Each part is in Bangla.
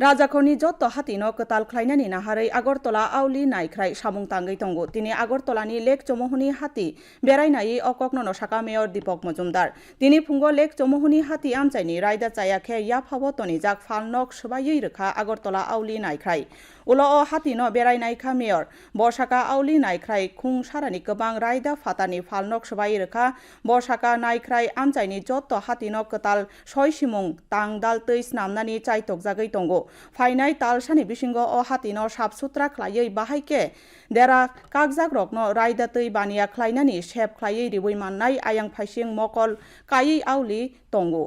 রাজাখনি যত হাতি নক তাল খ্লাইনানি নাহাरै আগরতলা আউলি নাইখ্রাই সামুং তাঙ্গৈ তঙ্গো তিনি আগরতলানি লেক চমোহনি হাতি বেড়াই নাই অকক নন শাখা মেয়র দীপক মজুমদার তিনি ফুঙ্গ লেক চমোহনি হাতি আমচাইনি রায়দা চায়া খে ইয়া ফাব তনিজাক ফাল নক সবাইयै রেখা আগরতলা আউলি নাইখ্রাই উল অ হাতি ন বেড়াই নাইখা মেয়র বর্ষাকা আউলি নাইখ্রাই খুং সারানি গোবাং রায়দা ফাতানি ফাল নক সবাই রেখা বর্ষাকা নাইখ্রাই আমচাইনি যত হাতি ন কতাল সয় সিমুং তাং দাল তৈস নামনানি চাইতক জাগৈ তঙ্গো ফাইনাই तालसानि बिसिंग अ हातिनो साबसुत्रा ख्लायै बाहायके देरा कागजाक रकनो रायदा तै बानिया ख्लायनानि सेब ख्लायै रिबुइ माननाय आयां फाइसिं मकल कायै आवलि तंगो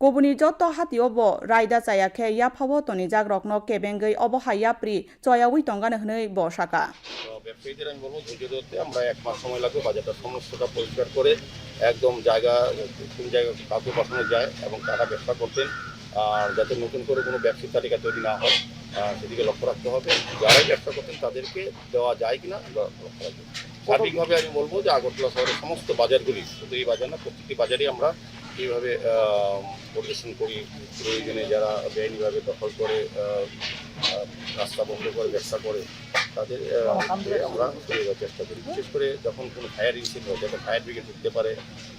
गुबुननि जत हातिअब रायदा चायाखे याफाबो तनिजाक रकनो केबेंगै अब हायाप्रि चयावै तंगानो हनै बसाका তো ব্যবসায়ীদের আমি বলবো ধৈর্য ধরতে আমরা এক মাস সময় লাগবে বাজারটা সমস্তটা পরিষ্কার করে একদম জায়গা কোন জায়গা কাউকে পাঠানো যায় এবং তারা ব্যবসা করতেন আর যাতে নতুন করে কোনো ব্যবসার তালিকা তৈরি না হয় সেদিকে লক্ষ্য রাখতে হবে। যারাই ব্যবসা করছেন, তাদেরকে দেওয়া যায় কিনা লক্ষ্য রাখবে সার্বিকভাবে আমি বলব যে আগরতলা শহরের সমস্ত বাজারগুলি, শুধু এই বাজার না, প্রত্যেকটি বাজারই আমরা এইভাবে পরিদর্শন করি। প্রয়োজনে যারা বেআইনিভাবে দখল করে রাস্তা বন্ধ করে, ব্যবসা করে, তাদের আমরা দেওয়ার চেষ্টা করি। বিশেষ করে যখন কোনো ফায়ার ইনসিডেন্ট হয় যাতে ফায়ার ব্রিগেড ঢুকতে পারে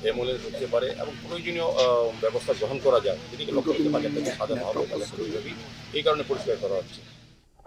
অ্যাম্বুলেন্স ঢুকতে পারে, এবং প্রয়োজনীয় ব্যবস্থা গ্রহণ করা যায়। এদিকে লক্ষ্য করতে পারে সাধারণ হবে এই কারণে পরিষ্কার করা হচ্ছে।